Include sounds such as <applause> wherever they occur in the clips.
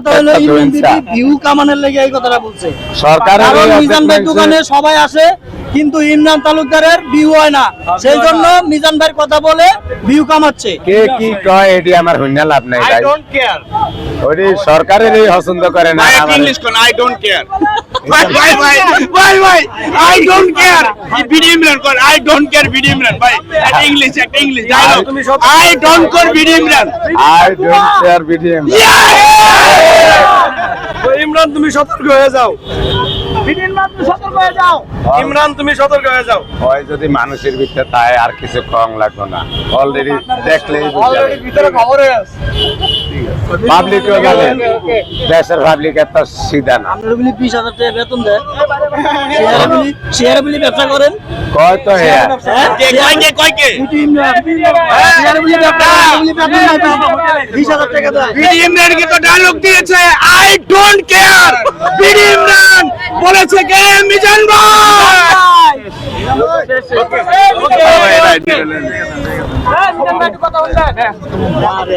কথা হলো একটা ইমরান জয়েন্সা। বিবি ভিউ কামানের লেগে এই কথাটা বলছে সরকারের কারণ এই মিজান ভাই দোকানে সবাই আসে কিন্তু ইমরান তালুকদারের ভিউ হয় না সেই জন্য মিজান ভাইয়ের কথা বলে ভিউ কামাচ্ছে কে কি কয় এটি আমার হইনা লাভ নাই ভাই care. ওটি সরকারের এই পছন্দ করে না আমার- I don't care. <laughs> Bye bye. I don't care. BD Imran কর I don't care BD Imran ভাই একটা ইংলিশ একটা English dialogue I don't care BD Imran I don't care BDM Imran তুমি সতর্ক হয়ে যাও। ইমরান তুমি সতর্ক হয়ে যাও। হয় যদি মানুষের ভিতরে তাই আর কিছু কম লাগবে না। অলরেডি দেখলেই ভিতরে খবর হয়ে আছে পাবলিকও জানে দেশের পাবলিক এত সিধা না। আপনারা বলি বিশ হাজার টাকা বেতন দেয়। শেয়ারে বলি শেয়ারে বলি ব্যবসা করেন। কয় তো হ্যাঁ হ্যাঁ? কয় কে কয় কে? বিটি বলি ব্যবসা বলি বেতন নাই বিশ হাজার টাকা দেয়। বিডি ইমরান কে তো ডায়লগ দিয়েছে? I don't care BD Imran বলেছে কে? মিজান ভাই। আরে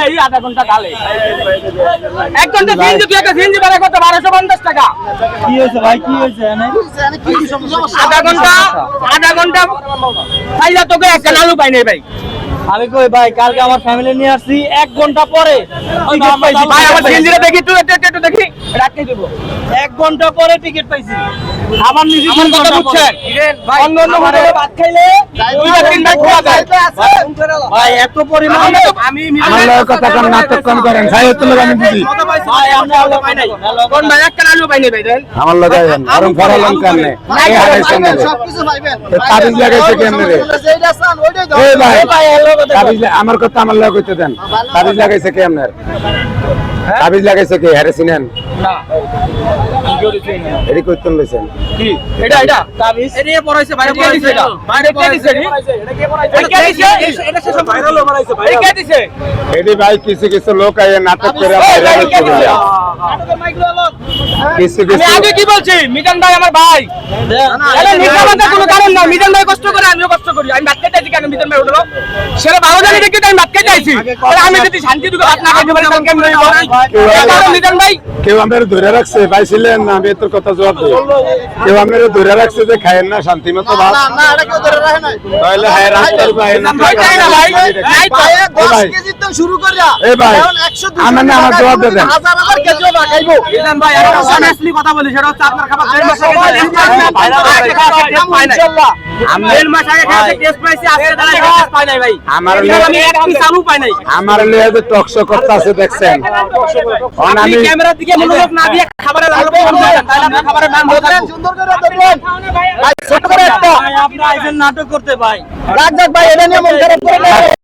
কি আধা তুই আধা তোকে একটা আলু পাই নাই ভাই আমি কই ভাই কালকে আমার ফ্যামিলি নিয়ে আসছি এক ঘণ্টা পরে দেখি একটু একটু একটু, একটু দেখি রাখতে দেবো এক ঘণ্টা পরে টিকিট পাইছি আমার নিজে আমার কথা বুঝছেন পরে। অন্য অন্য হোটেলে ভাত খাইলে দুই বা তিন ভাগ খাওয়া যায় ভাই এত পরিমাণ আমি আমার কথা কম, নাটক কম করেন। ভাই, এত লোক আমি বুঝি। ভাই আমরা আলো পাই নাই কোন ভাই একটা আলু পাই নাই ভাই দেন আমার লগে আইবেন। আরম ফরালাম কান্নে। এই হারাইছেন না রে। এ তাবিজ লাগাইছে কেমনে রে? এই ভাই, আমার কথা আমার লগে কইতে দেন তাবিজ লাগাইছে তাবিজ লাগাইছে কে চিনেন এটি কইতেন লইছেন এটা এটা তাবিজ এদিকে পড়াইছে বাইরে পড়াইছে এটা বাইরে কে দিছে এটা কে দিছে এটা সব ভাইরাল বানাইছে ভাই কে দিছে এটি ভাই কিছু কিছু লোক আইয়ে নাটক করে? বলে। কিছু আমি আগে কি বলছি? মিজান ভাই আমার ভাই। আরে মিজান ভাই কোনো কারণ না মিজান ভাই কষ্ট করে আমিও কষ্ট করি। আমি ভাত খেতে কেন? মিজান ভাই উঠল। সেটা ভালো জানি দেখি আমি ভাত খেতে আইছি। আমি যদি শান্তি দুটো ভাত না খাইতে পারি কেমন মিজান ভাই কেউ আপনার ধরে রাখছে। পাইছিলেন আমি তোর কথা জবাব দিই। কেউ আপনার ধরে রাখছে যে খায়েন না শান্তি মতো ভাত। তাহলে হ্যাঁ রাস্তার ভাই এ ভাই। এ ভাই। আমার জবাব দেন। মিজান ভাই অনেস্টলি কথা বলি সেটা হচ্ছে আপনার খাবার দেড় মাস আগে ইনশাআল্লাহ আমি দেড় মাস আগে খেতে টেস্ট পাইছি আজকে তারা টেস্ট পাই নাই ভাই আমার আমি এক পিস আলু পাই নাই আমার লিয়ে যে টকশো করতে আছে দেখছেন অন আমি ক্যামেরার দিকে মনোযোগ না দিয়ে খাবারের আলো কম দেন তাহলে আপনার খাবারের নাম হয়ে থাকবে ছোট করে একটা আপনি আইছেন নাটক করতে ভাই রাখ ভাই এটা নিয়ে মন খারাপ করে না ভাই